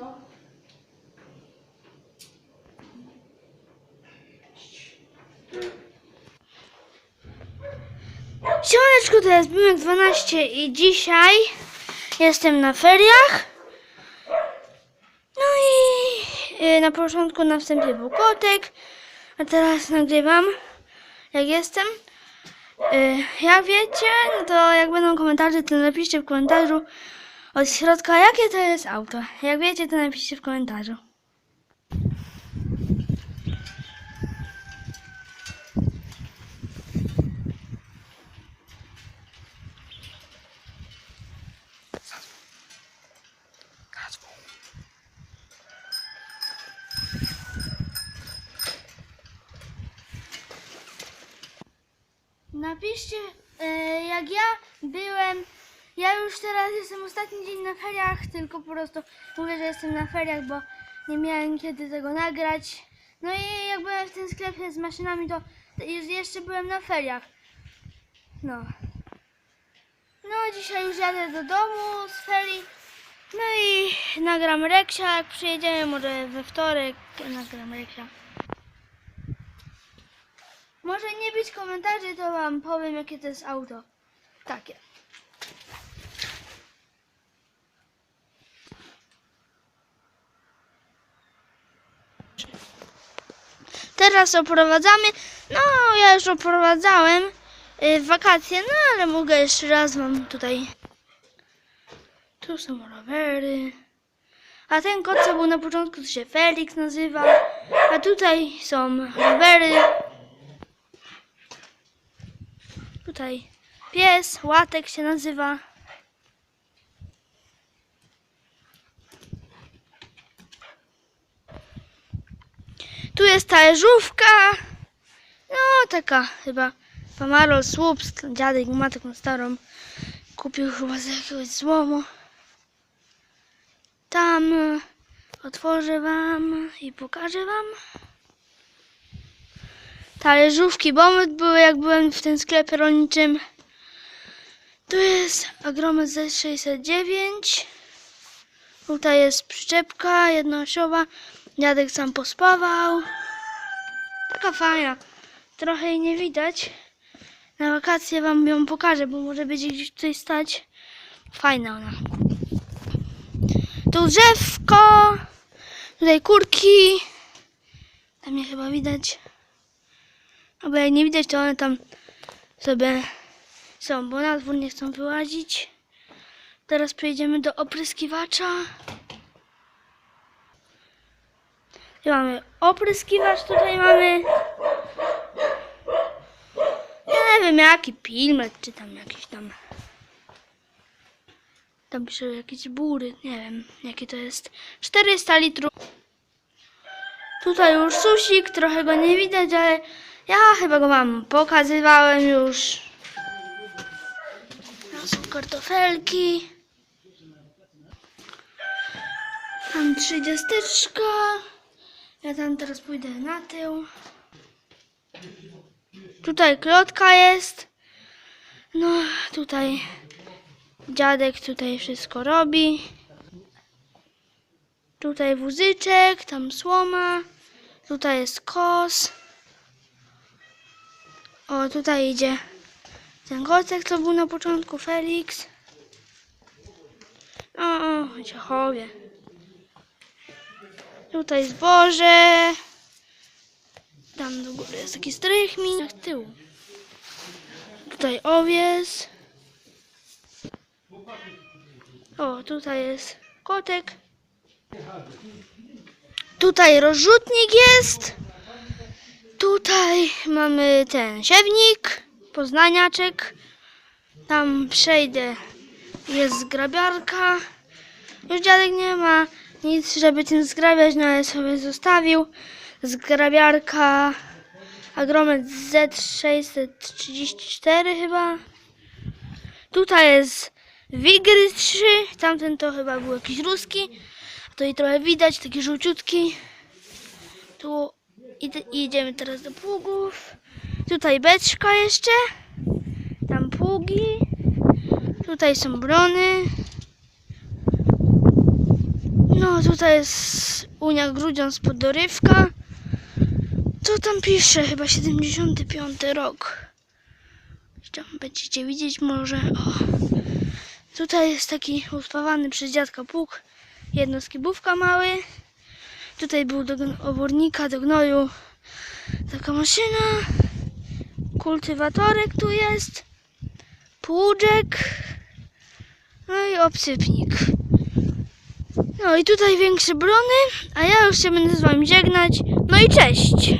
auto. Siemaneczku, to jest Bimek 12 i dzisiaj jestem na feriach. No i y, na początku na wstępie był kotek, a teraz nagrywam jak jestem. Y, Jak wiecie, no to jak będą komentarze, to napiszcie w komentarzu od środka, jakie to jest auto. Jak wiecie, to napiszcie w komentarzu. Napiszcie, e, jak ja byłem. Ja już teraz jestem ostatni dzień na feriach, tylko po prostu mówię, że jestem na feriach, bo nie miałem kiedy tego nagrać. No i jak byłem w tym sklepie z maszynami, to jeszcze byłem na feriach. No. No, dzisiaj już jadę do domu z ferii. No i nagram Reksia, jak przyjedziemy, może we wtorek nagram Reksia. Może nie być komentarzy, to wam powiem, jakie to jest auto. Takie. Teraz oprowadzamy. No, ja już oprowadzałem y, w wakacje, no ale mogę jeszcze raz wam tutaj. Tu są rowery. A ten kot, co był na początku, to się Felix nazywa. A tutaj są rowery. Tutaj pies, łatek się nazywa. Jest talerzówka. No, taka chyba Pamarol Słupsk. Dziadek ma taką starą. Kupił chyba z jakiegoś złomu. Tam e, otworzę wam i pokażę wam. Talerzówki Bomet były jak byłem w tym sklepie rolniczym. Tu jest Agromet Z609. Tutaj jest przyczepka jednoosiowa. Dziadek sam pospawał. Taka fajna. Trochę jej nie widać. Na wakacje wam ją pokażę, bo może będzie gdzieś tutaj stać. Fajna ona. Tu drzewko. Tutaj kurki. Tam je chyba widać. Albo jak nie widać, to one tam sobie są, bo na dwór nie chcą wyłazić. Teraz przejdziemy do opryskiwacza. Tu mamy opryskiwacz, tutaj mamy nie wiem jaki pilmet, czy tam jakiś tam tam pisze jakieś bury, nie wiem jakie to jest 400 litrów Tutaj już susik, trochę go nie widać, ale ja chyba go mam. Pokazywałem już. Tu są kartofelki. Tam trzydziesteczka. Ja tam teraz pójdę na tył. Tutaj klotka jest. No, tutaj dziadek tutaj wszystko robi. Tutaj wózyczek, tam słoma. Tutaj jest kos. O, tutaj idzie ten kocek, co był na początku, Felix. O, o, ciechowie. Tutaj zboże. Tam do góry jest taki strychmin. Z tyłu. Tutaj owiec. O, tutaj jest kotek. Tutaj rozrzutnik jest. Tutaj mamy ten siewnik, poznaniaczek. Tam przejdę, jest zgrabiarka. Już dziadek nie ma nic, żeby tym zgrabiać, no ale sobie zostawił. Zgrabiarka Agromet Z634 chyba. Tutaj jest Wigry 3, tamten to chyba był jakiś ruski. Tutaj trochę widać, taki żółciutki. Tu id- idziemy teraz do pługów. Tutaj beczka jeszcze. Tam pługi. Tutaj są brony. No tutaj jest Unia Grudziądz Podorywka. Co tam pisze? Chyba 75 rok. Tam będziecie widzieć może. O. Tutaj jest taki uspawany przez dziadka pług. Jednoskibówka mały. Tutaj był do obornika, do gnoju taka maszyna. Kultywatorek tu jest. Płuczek. No i obsypnik. No i tutaj większe brony, a ja już się będę z wami żegnać. No i cześć!